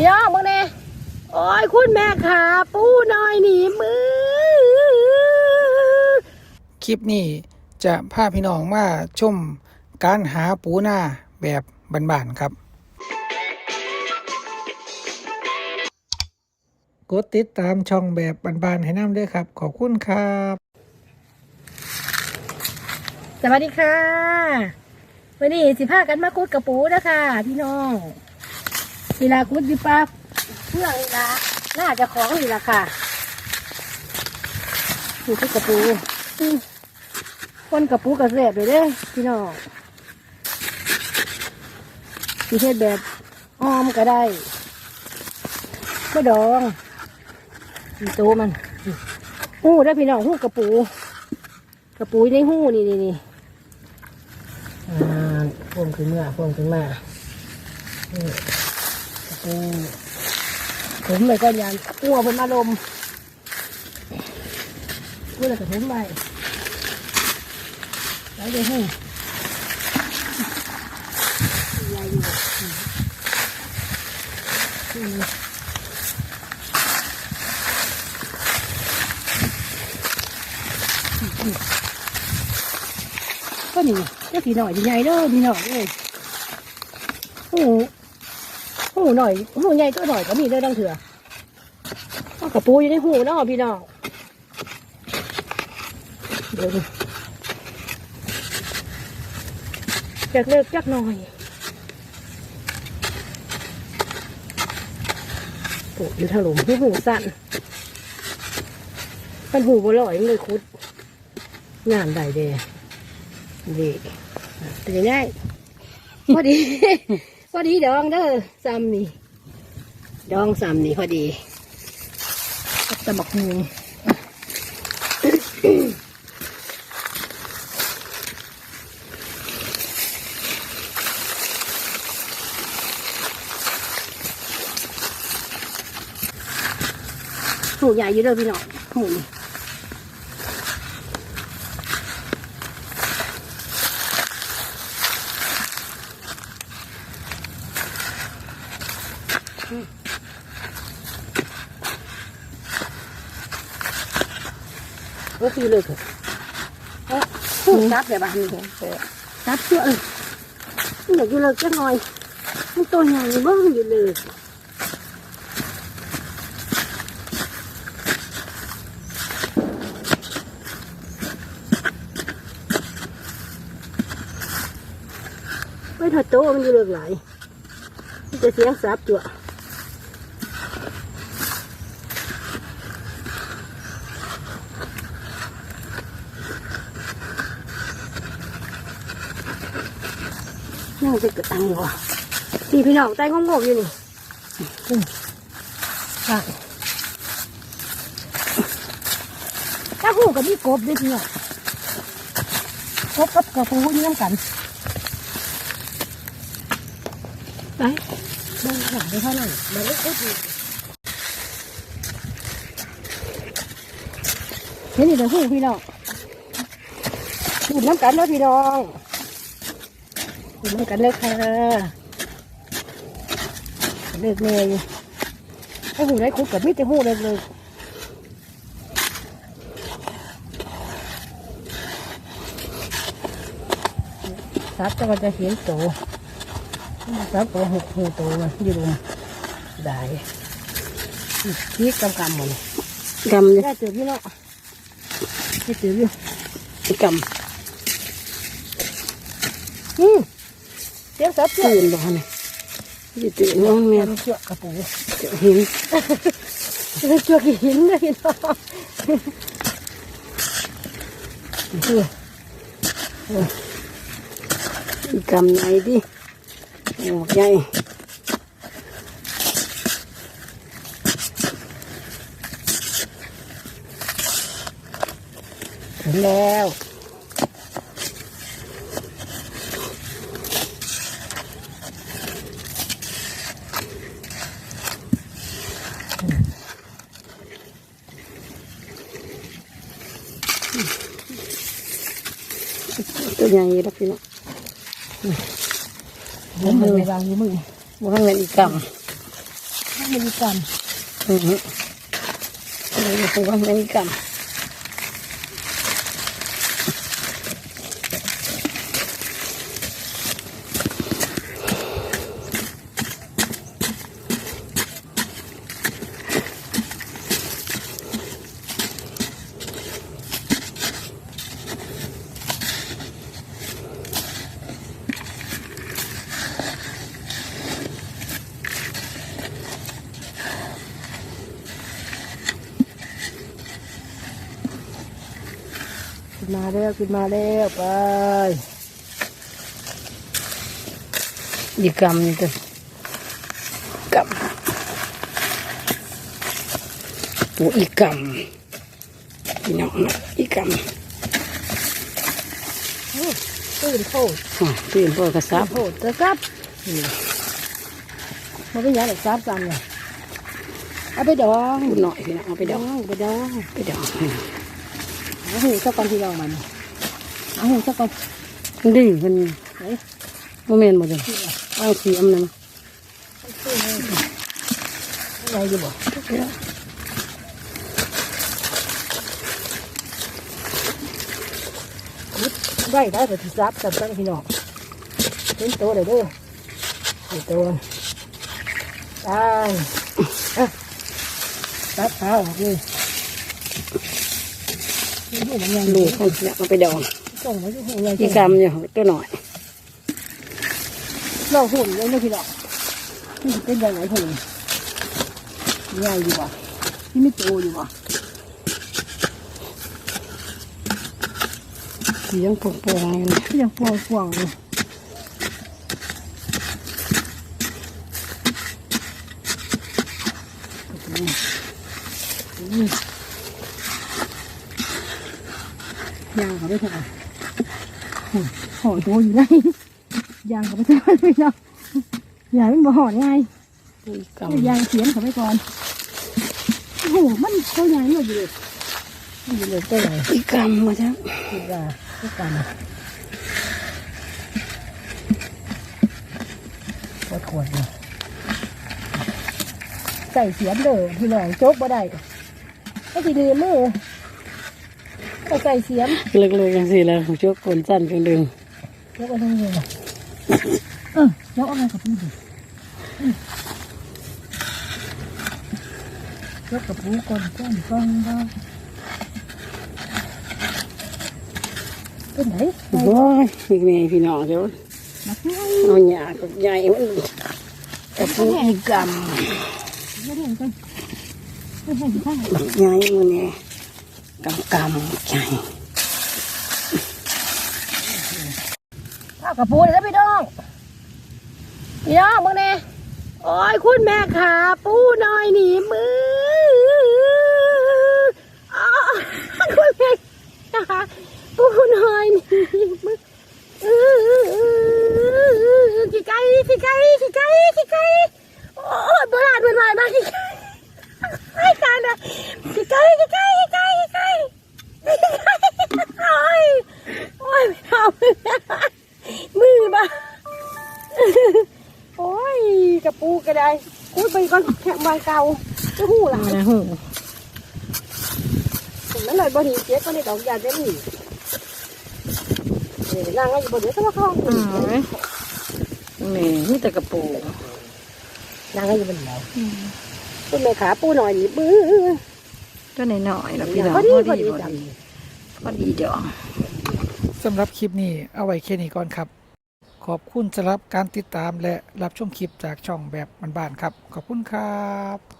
พี่น้องมึงเนี่ยโอ้ยคุณแม่ขาปูน้อยหนีมือ คลิปนี้จะพาพี่น้องมาชมการหาปูหน้าแบบบ้านๆครับ กดติดตามช่องแบบบ้านๆให้น้ำด้วยครับ ขอบคุณครับ สวัสดีค่ะ วันนี้สิพากันมาคุดกระปูนะคะพี่น้อง เวลาคุดดิปลาเพื่องนี่ละน่าจะของนี่ละค่ะคุดกระปูอืมคนกระปูกระเสบเลยเด้อพี่น้องสีเทศแบบอ้อมก็ได้ก็ดองมีโตวมันหู้ได้อพี่น้องหู้กระปู กระปูในหู้นี่นี่นี่อ่าพ่วงขึ้นมาพ่วงขึ้นมานี่กระปู ผมเลยก็ยันอ้วผมอารมณ์อ้วเลยกระผมไปแล้วเดี๋ยวหู้ใหญ่อยู่อืมก็นี่เจ้าสีหน่อยใหญ่เด้อพี่น้องเอ้ยหูหู หน่อยหูใหญ่ตัวหน่อยก็มีเด้อดังเถื่อเอากระปูอยู่ในหูเนาะพี่น้องเดี๋ยวดูจักเลิกจักหน่อยโอ้อยู่ถล่มหูหูสั่นมันหูบ่ลอยมันเลยคุดงานใดเด้ดีเป็นยังไงพอดี พอดีดองเด้อซ้ำนี่ ดองซ้ำนี่พอดีกับตะบักมูหูใหญ่อยู่เด้อพี่น้องหูนี่ ก็คือเลยค่ะเอ๊ะพูดซับเดี๋ยวบ้านนี่ซับเชื่อเลยมันอยากอยู่เลยจังหน่อยมันตัวใหญ่เบ้างอยู่เลยไม่ถัดโตมันอยู่เลยหลายมันจะเสียงซับจั่ว น่าจะเกิดตังค์อยู่อะพี่พี่น้องใจงงๆอยู่นี่ถ้าหูกับพี่กบด้วยพี่น้องกบกับกระปูนี่น้ำกันไปเดินหลังไปเท่านั้นมาเล็กๆดีเห็นนี่เดี๋ยวหูพี่น้องหูน้ำกันแล้วพี่น้อง เหมือนกันเลยค่ะเลิกเลยถ้หูได้คุกกับมิตรหูเลยเลยซับจะมันจะเห็นโตซับตัวหกหูโตมันอยู่ตรงได้นี่กำกำหมดเลยกำเลยได้เจอพี่เนาะได้เจอพี่กำอืม เสียงซับำเสียงตื่นบ้านเลยจะตื่นน้องเนี่ยเชือกกระปูจะเห็นเชือกหินเลยพี่น้องกำไหนดิหมวกใหญ่ถึงแล้ว ใหญ่แล้วพี่น้องผมเลยวางอยู่มือบ้านเลยอีกกมิลลิกรัมอือฮึอะไรอยู่ตัวไม่มีกรรม นมาแล้วขึ้นมาแล้วไปอีกกรรมนี่ตัวกรรมโอ้อีกกรรมพี่น้องนะอีกกรรมตื่นโคตรอ๋อตื่นพอกระซับโคตรจะซับนี่มันเป็นยังไงซับกันเนี่ยเอาไปดองพูดหน่อยพี่น้องเอาไปดองไปดองไปดอง เอาหูสักก่อนที่ดองมันเอาหูสักก่อนมันดื้อมันไหนโมเมนต์หมดเลยเอาเสียมเลยนะอะไรอยู่บ่ได้ได้ไปที่ซับจับตั้งพี่น้องเป็นตัวเลยเด้อเป็นตัวได้อะซับเท้าออกนี่ นี่หูมันยังลูกคนเนี่ยเอาไปดองส่งมาที่หูยังอีกกรรมอยู่ตัวหน่อยเราหุ่นเลยนะพี่น้องนี่เป็นยังไงหุ่นใหญ่อยู่บ่ที่ไม่โตอยู่บ่เสียงปวงๆอยู่นะก็ยังฟองฟองอยู่ ยางเขาไม่ใช่ห่อตัวอยู่ได้ยางเขาไม่ใช่พี่น้องยางมันบ่ห่อง่ายอีกกรรมยางเขียนเขาไปก่อนโอ้โหมันเขายางอยู่เลยอยู่เลยตัวไหนอีกกรรมมาจ้ะคิดว่าทุกกันปวดขวดเลยใส่เสียมเด้อพี่น้องโจกบ่ได้ก็สิดืมมือ ก็ใส่เสียมเลิกๆกันสิแล้วผมช่วยคนสั้นกันดึงโจกไปทั้งเรือเออโจกอะไรกับพี่ดิอืมโจกกับปูก่อนก้อนก้อนบ้างเป็นไหนโอ้ยอีกนี่พี่น้องเดี๋ยวมาที่ไหนเอาหยากับใหญ่มันกับผู้อีกกรรมไม่ได้กันไม่ให้ข้างบักใหญ่มือนี่ กำกำใหญ่ข้าวกระปูเลยนะพี่น้อง พี่น้องมึงเนี่ยโอ้ยคุณแม่ขาปูหน่อยหนีมืออคุณแม่ขาปูหน่อยหนีมืออขี้ไก่ขี้ไก่ขี้ไก่ขี้ไก่โอ้ยโบราณเป็นใหม่มากขี้ไก่ไอ้การนะขี้ไก่ขี้ไก่ขี้ไก่โอ้ยโอ้ยไม่เอามือบ้าโอ้ยกระปูกระไดกูไปก่อนแค่บางเก่าจะหูหลายนะหูผมนั่นเลยบดีเจ๊ก็ในดอกยาเจ๊นี่เดี๋ยวนั่งให้อยู่บนเดี๋ยวต้องเข้าห้องนี่มีแต่กระปูนั่งให้อยู่บนเดี๋ยวคุณแม่ขาปูหน่อยนี่มือก็หน่อยๆแล้วพี่น้องพอดีพอดีพอจังดีพอดีเดี๋ยว สำหรับคลิปนี้เอาไว้แค่นี้ก่อนครับ ขอบคุณสำหรับการติดตามและรับชมคลิปจากช่องแบบบ้านๆครับ ขอบคุณครับ